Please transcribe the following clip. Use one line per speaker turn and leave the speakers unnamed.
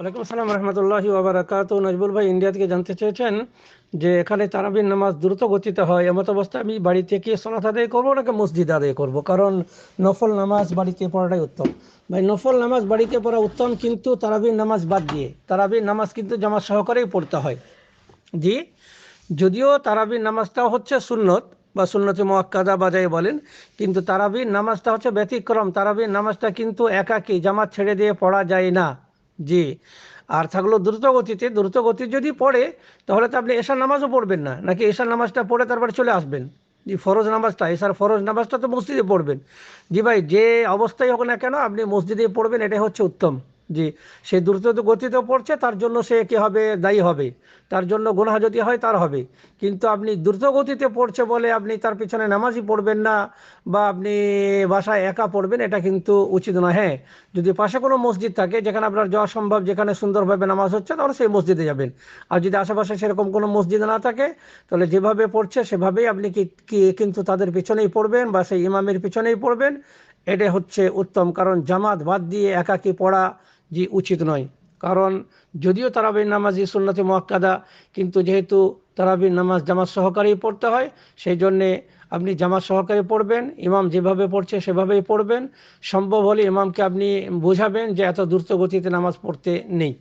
ওয়ালাইকুম সালাম রহমতুল্লাহি ওবরাকাত নজবুল ভাই ইন্ডিয়া থেকে জানতে চেয়েছেন যে এখানে তারাবির নামাজ দ্রুত গতিতে হয়। এমত অবস্থায় আমি বাড়ি থেকে সলাত আদায় করব নাকি মসজিদ আদায় করব? কারণ নফল নামাজ বাড়িতে পড়াটাই উত্তম। ভাই, নফল নামাজ বাড়িতে পড়া উত্তম, কিন্তু তারাবির নামাজ বাদ দিয়ে, তারাবির নামাজ কিন্তু জামাত সহকারেই পড়তে হয়। জি, যদিও তারাবির নামাজটাও হচ্ছে সুন্নত, বা সুন্নতে মোয়াক্কাদা বাজাই বলেন, কিন্তু তারাবির নামাজটা হচ্ছে ব্যতিক্রম। তারাবির নামাজটা কিন্তু একাকী, জামাত ছেড়ে দিয়ে পড়া যায় না। জি। আর থাকল দ্রুত গতিতে দ্রুত গতি যদি পড়ে, তাহলে তো আপনি এশার নামাজও পড়বেন না। নাকি এশার নামাজটা পড়ে তারপরে চলে আসবেন? জি, ফরজ নামাজটা, এশার ফরজ নামাজটা তো মসজিদে পড়বেন। জি ভাই, যে অবস্থায় হোক না কেন আপনি মসজিদে পড়বেন, এটাই হচ্ছে উত্তম। জি, সে দ্রুত গতিতে পড়ছে, তার জন্য সে কি হবে, দায়ী হবে। তার জন্য গুনাহ যদি হয়, তার হবে। কিন্তু আপনি দ্রুত গতিতে পড়ছে বলে আপনি তার পিছনে নামাজই পড়বেন না, বা আপনি বাসায় একা পড়বেন, এটা কিন্তু উচিত নয়। হ্যাঁ যদি পাশে কোনো মসজিদ থাকে, যেখানে আপনার যাওয়া সম্ভব, যেখানে সুন্দরভাবে নামাজ হচ্ছে, তাহলে সেই মসজিদে যাবেন। আর যদি আশেপাশে সেরকম কোনো মসজিদ না থাকে, তাহলে যেভাবে পড়ছে, সেভাবেই আপনি কি- কিন্তু তাদের পিছনেই পড়বেন, বা সেই ইমামের পিছনেই পড়বেন। এটা হচ্ছে উত্তম। কারণ জামাত বাদ দিয়ে একাকী পড়া জি, উচিত নয়। কারণ যদিও তারাবির নামাজ ই সুন্নতে মোয়াক্কাদা, কিন্তু যেহেতু তারাবির নামাজ জামাত সহকারেই পড়তে হয় সেই জন্যে আপনি জামাত সহকারে পড়বেন, ইমাম যেভাবে পড়ছে সেভাবেই পড়বেন। সম্ভব হলে ইমামকে আপনি বোঝাবেন যে এত দ্রুত গতিতে নামাজ পড়তে নেই।